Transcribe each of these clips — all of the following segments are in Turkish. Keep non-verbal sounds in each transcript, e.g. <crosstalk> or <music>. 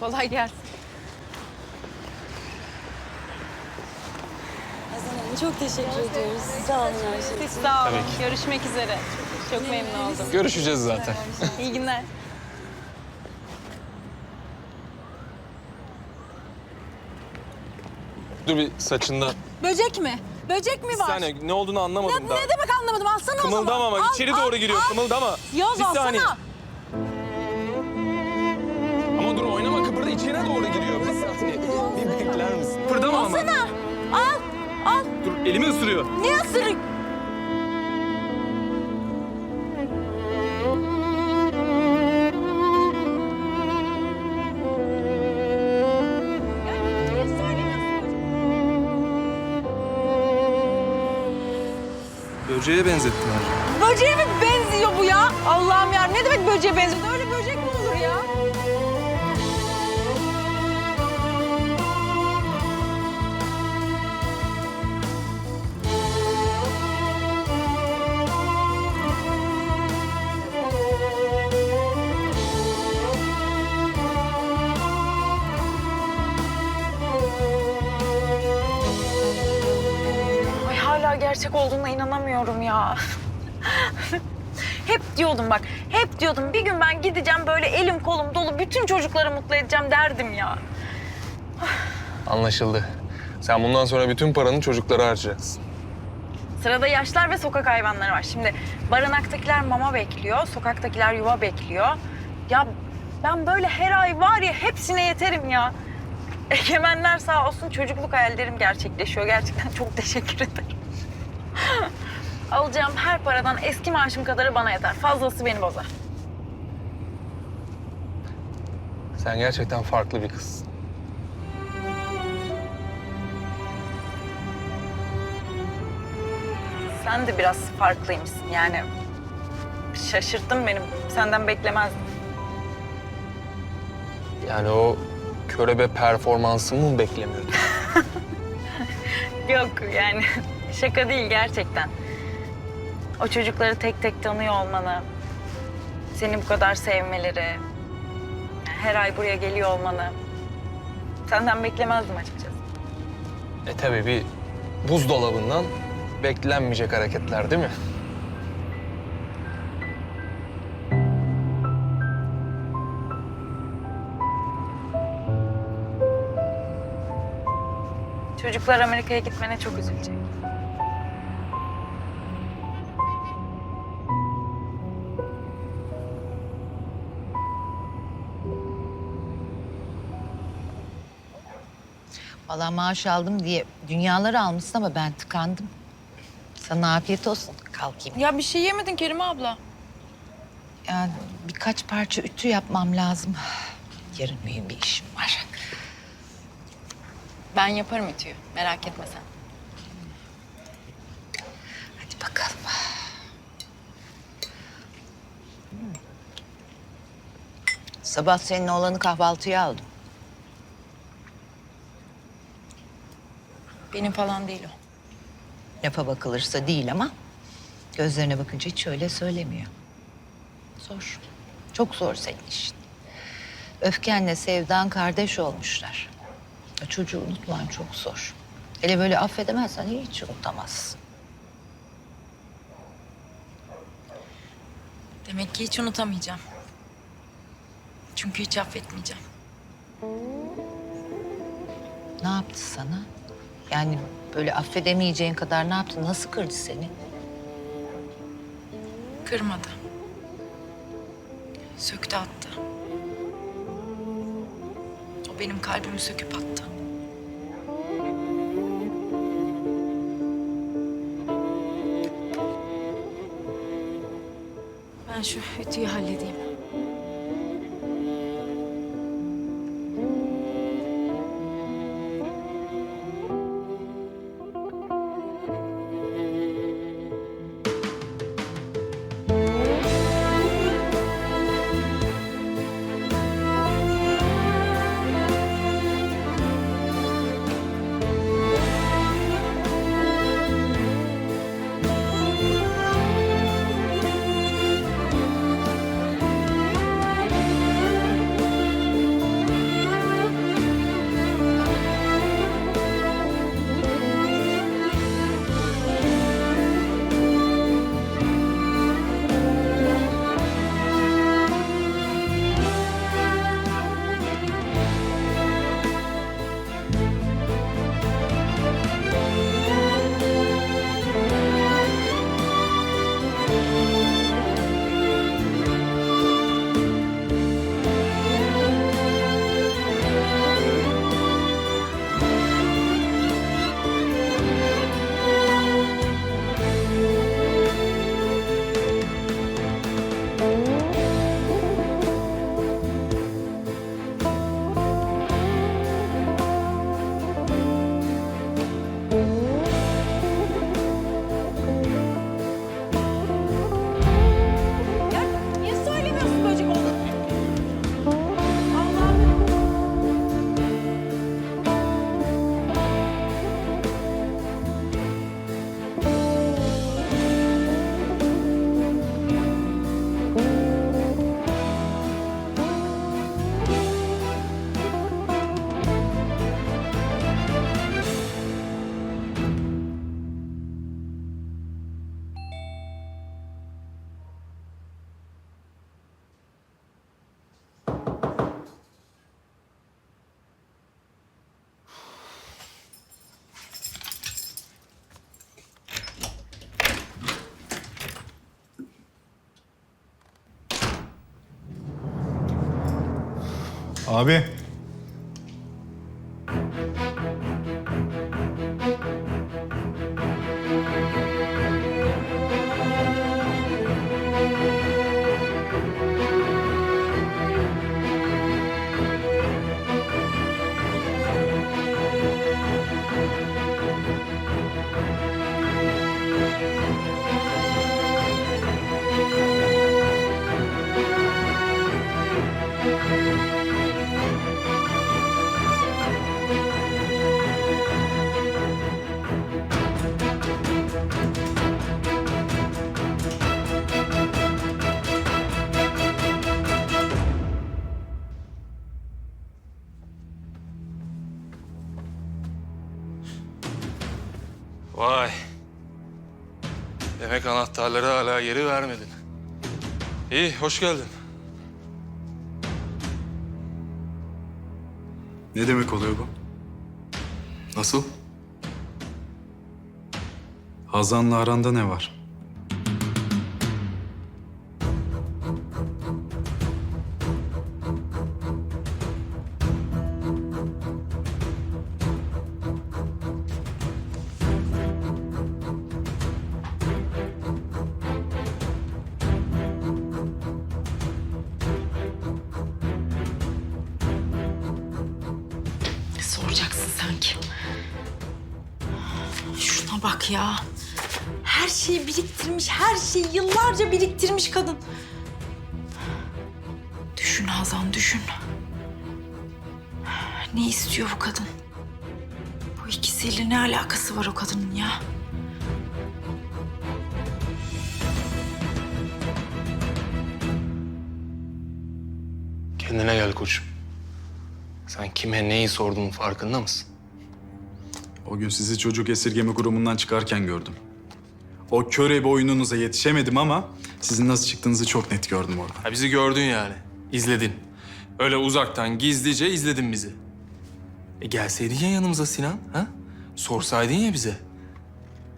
Kolay gelsin. Hasan Hanım çok teşekkür ediyoruz. Sağ olun her şey Siz için. sağ olun. Tabii. Görüşmek üzere. Çok memnun oldum. Görüşeceğiz zaten. <laughs> İyi günler. Dur bir saçından. Böcek mi? Böcek mi Bir var? saniye ne olduğunu anlamadım Ya daha. ne demek anlamadım. Alsana o zaman. Kımıldama ama Al, içeri al, doğru giriyor al. kımıldama. Yaz bir saniye. alsana. Ama içeri doğru giriyor. Bir saniye. Bir bekler misin? Kıpırdama ama. Alsana. Al. Al. Dur elimi ısırıyor. Ne ısırık? Böceğe benzettiler. Böceğe mi benziyor bu ya? Allah'ım ya ne demek böceğe benziyor? Gerçek olduğuna inanamıyorum ya. hep diyordum bak, hep diyordum bir gün ben gideceğim böyle elim kolum dolu bütün çocukları mutlu edeceğim derdim ya. Anlaşıldı. Sen bundan sonra bütün paranı çocuklara harcayacaksın. Sırada yaşlar ve sokak hayvanları var. Şimdi barınaktakiler mama bekliyor, sokaktakiler yuva bekliyor. Ya ben böyle her ay var ya hepsine yeterim ya. Egemenler sağ olsun çocukluk hayallerim gerçekleşiyor. Gerçekten çok teşekkür ederim. Alacağım her paradan eski maaşım kadarı bana yeter. Fazlası beni bozar. Sen gerçekten farklı bir kızsın. Sen de biraz farklıymışsın yani. Şaşırttın benim. Senden beklemezdim. Yani o körebe performansımı mı beklemiyordun? <laughs> Yok yani şaka değil gerçekten. O çocukları tek tek tanıyor olmanı, seni bu kadar sevmeleri, her ay buraya geliyor olmanı senden beklemezdim açıkçası. E tabii bir buzdolabından beklenmeyecek hareketler değil mi? Çocuklar Amerika'ya gitmene çok üzülecek. Valla maaş aldım diye dünyaları almışsın ama ben tıkandım. Sana afiyet olsun. Kalkayım. Ya bir şey yemedin Kerime abla. Yani birkaç parça ütü yapmam lazım. Yarın mühim bir işim var. Ben yaparım ütüyü merak etme sen. Hadi bakalım. Sabah senin oğlanı kahvaltıya aldım. Benim falan değil o. Lafa bakılırsa değil ama gözlerine bakınca hiç öyle söylemiyor. Zor. Çok zor senin işin. Öfkenle sevdan kardeş olmuşlar. Çocuğu unutman çok zor. Hele böyle affedemezsen hiç unutamazsın. Demek ki hiç unutamayacağım. Çünkü hiç affetmeyeceğim. Ne yaptı sana? Yani böyle affedemeyeceğin kadar ne yaptı? Nasıl kırdı seni? Kırmadı. Söktü attı. O benim kalbimi söküp attı. Ben şu ütüyü halledeyim. Abi. Demek anahtarları hala geri vermedin. İyi, hoş geldin. Ne demek oluyor bu? Nasıl? Hazan'la aranda ne var? Bak ya. Her şeyi biriktirmiş, her şeyi yıllarca biriktirmiş kadın. Düşün Hazan, düşün. Ne istiyor bu kadın? Bu ikisiyle ne alakası var o kadının ya? Kendine gel koçum. Sen kime neyi sorduğunun farkında mısın? O gün sizi çocuk esirgeme kurumundan çıkarken gördüm. O körebe oyununuza yetişemedim ama sizin nasıl çıktığınızı çok net gördüm orada. Ha bizi gördün yani. izledin. Öyle uzaktan gizlice izledin bizi. E gelseydin ya yanımıza Sinan, ha? Sorsaydın ya bize.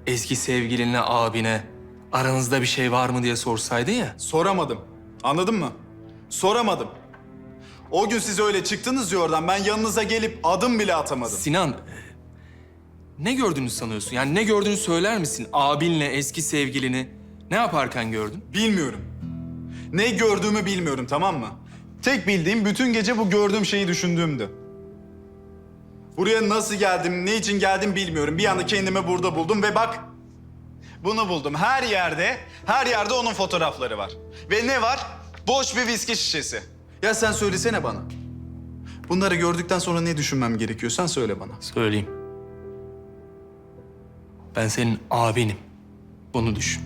Eski sevgilinle abine aranızda bir şey var mı diye sorsaydın ya. Soramadım. Anladın mı? Soramadım. O gün siz öyle çıktınız ya oradan. Ben yanınıza gelip adım bile atamadım. Sinan, ne gördüğünü sanıyorsun? Yani ne gördüğünü söyler misin? Abinle eski sevgilini ne yaparken gördün? Bilmiyorum. Ne gördüğümü bilmiyorum tamam mı? Tek bildiğim bütün gece bu gördüğüm şeyi düşündüğümdü. Buraya nasıl geldim, ne için geldim bilmiyorum. Bir anda kendimi burada buldum ve bak bunu buldum. Her yerde, her yerde onun fotoğrafları var. Ve ne var? Boş bir viski şişesi. Ya sen söylesene bana. Bunları gördükten sonra ne düşünmem gerekiyor? Sen söyle bana. Söyleyeyim. Ben senin abinim. Bunu düşün.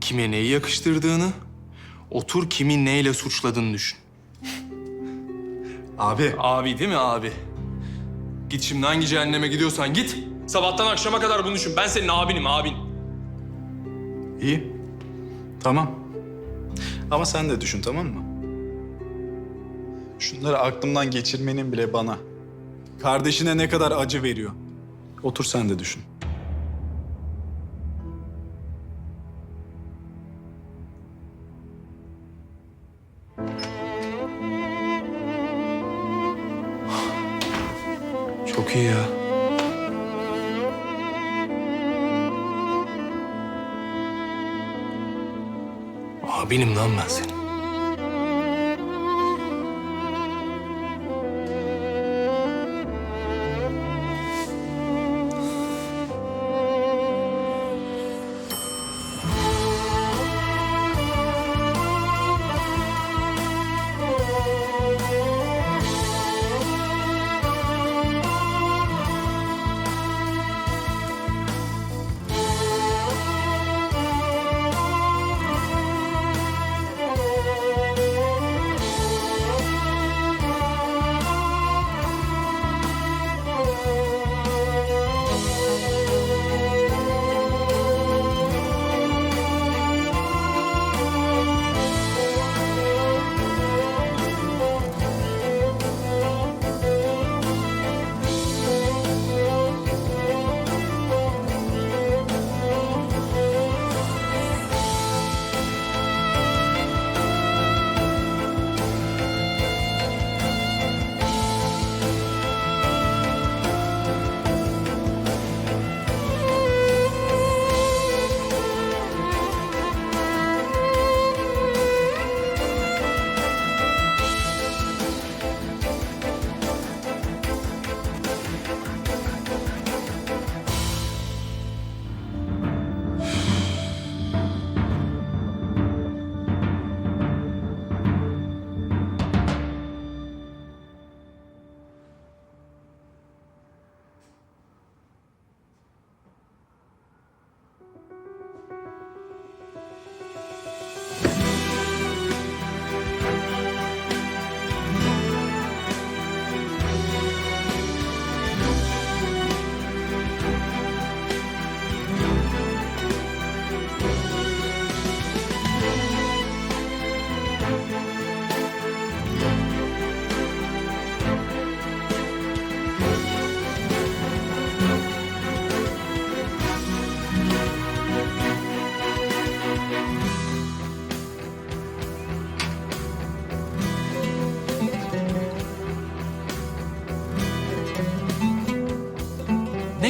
Kime neyi yakıştırdığını, otur kimin neyle suçladığını düşün. Abi. Abi değil mi abi? Git şimdi hangi cehenneme gidiyorsan git. Sabahtan akşama kadar bunu düşün. Ben senin abinim, abin. İyi. Tamam. Ama sen de düşün tamam mı? Şunları aklımdan geçirmenin bile bana, kardeşine ne kadar acı veriyor. Otur sen de düşün. İyi. Abinim lan ben senin.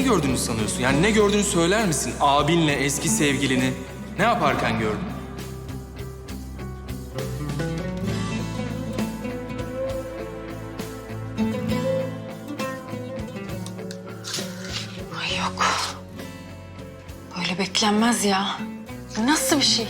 Gördüğünü sanıyorsun? Yani ne gördüğünü söyler misin? Abinle, eski sevgilini. Ne yaparken gördün? Ay yok. Böyle beklenmez ya. Bu nasıl bir şey?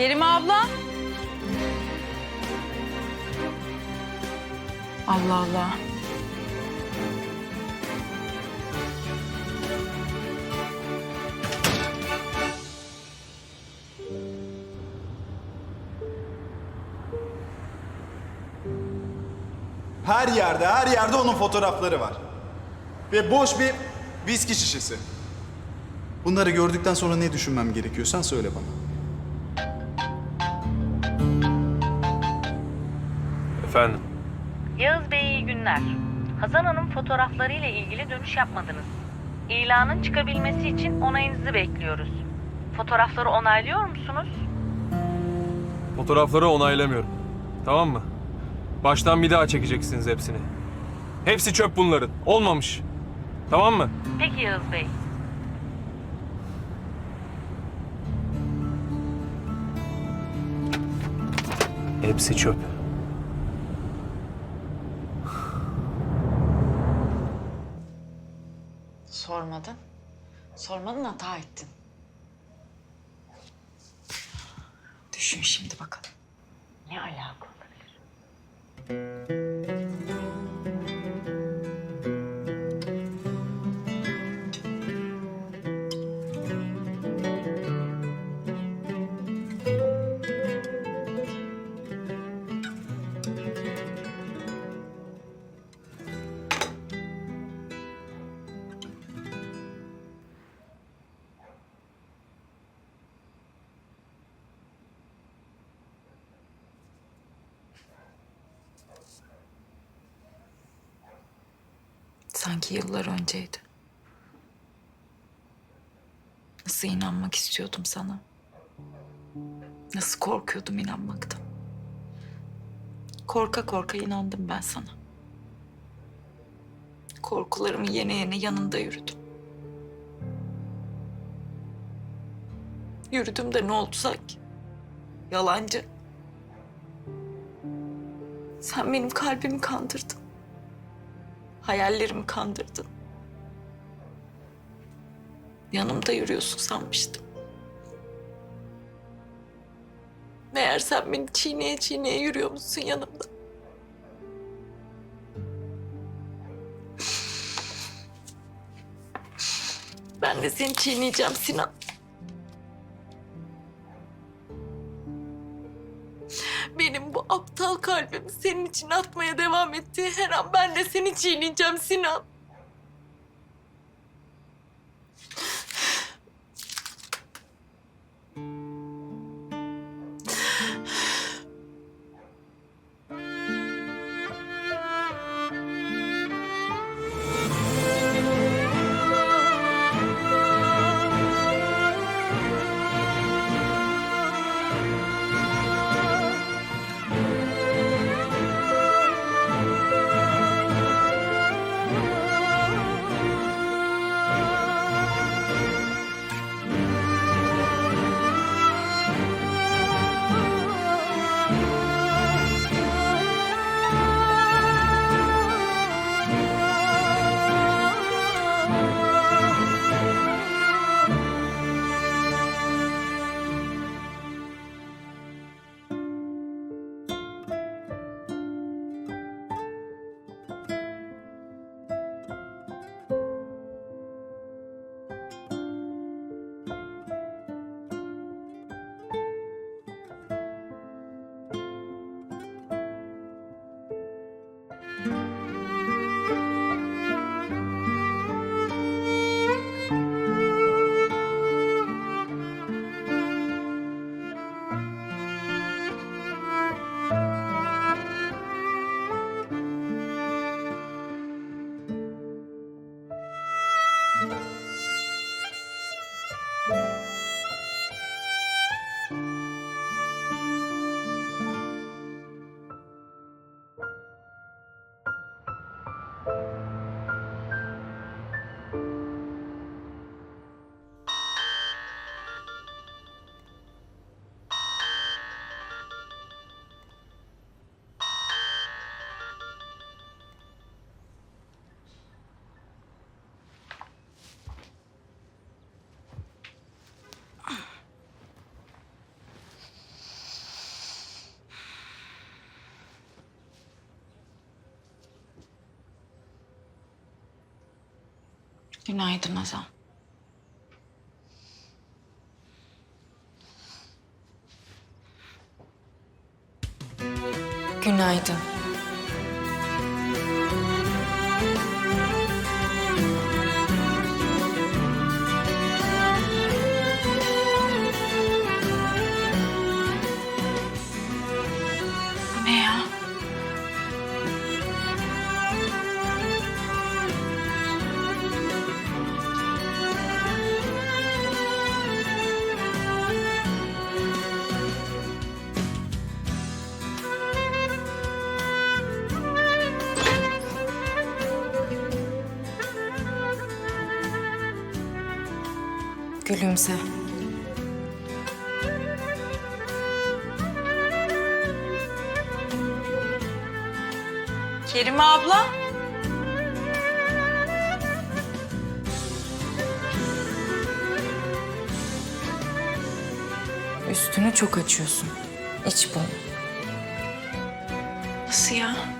Kerime abla. Allah Allah. Her yerde, her yerde onun fotoğrafları var. Ve boş bir viski şişesi. Bunları gördükten sonra ne düşünmem gerekiyor? Sen söyle bana. Efendim? Yağız Bey iyi günler. Hazan Hanım fotoğraflarıyla ilgili dönüş yapmadınız. İlanın çıkabilmesi için onayınızı bekliyoruz. Fotoğrafları onaylıyor musunuz? Fotoğrafları onaylamıyorum. Tamam mı? Baştan bir daha çekeceksiniz hepsini. Hepsi çöp bunların. Olmamış. Tamam mı? Peki Yağız Bey. Hepsi çöp. Sormadın. Sormadın hata ettin. Düşün şimdi bakalım. Ne alaka olabilir? Sanki yıllar önceydi. Nasıl inanmak istiyordum sana. Nasıl korkuyordum inanmaktan. Korka korka inandım ben sana. Korkularımı yene yene yanında yürüdüm. Yürüdüm de ne oldu sanki? Yalancı. Sen benim kalbimi kandırdın. Hayallerimi kandırdın. Yanımda yürüyorsun sanmıştım. Meğer sen beni çiğneye çiğneye yürüyormuşsun yanımda. Ben de seni çiğneyeceğim Sinan. Senin için atmaya devam ettiği her an ben de seni çiğneyeceğim Sinan. Günaydın Hazan. Günaydın. Gülümse. Kerime abla. Üstünü çok açıyorsun. İç bunu. Nasıl ya?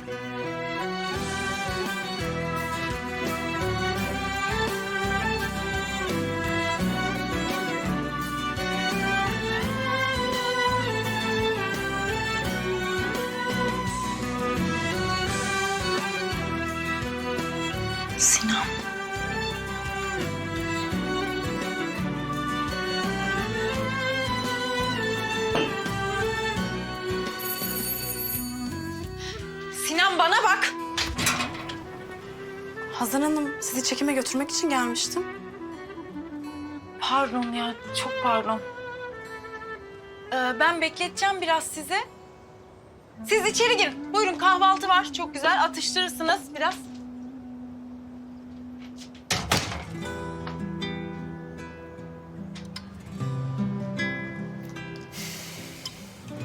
Sizi çekime götürmek için gelmiştim. Pardon ya, çok pardon. Ee, ben bekleteceğim biraz sizi. Siz içeri girin. Buyurun kahvaltı var. Çok güzel. Atıştırırsınız biraz.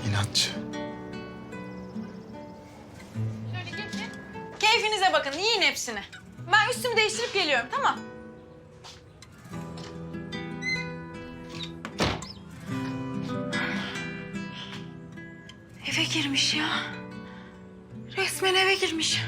İnatçı. Şöyle geçin. Keyfinize bakın. Yiyin hepsini. Ben üstümü değiştirip geliyorum. Tamam. Eve girmiş ya. Resmen eve girmiş.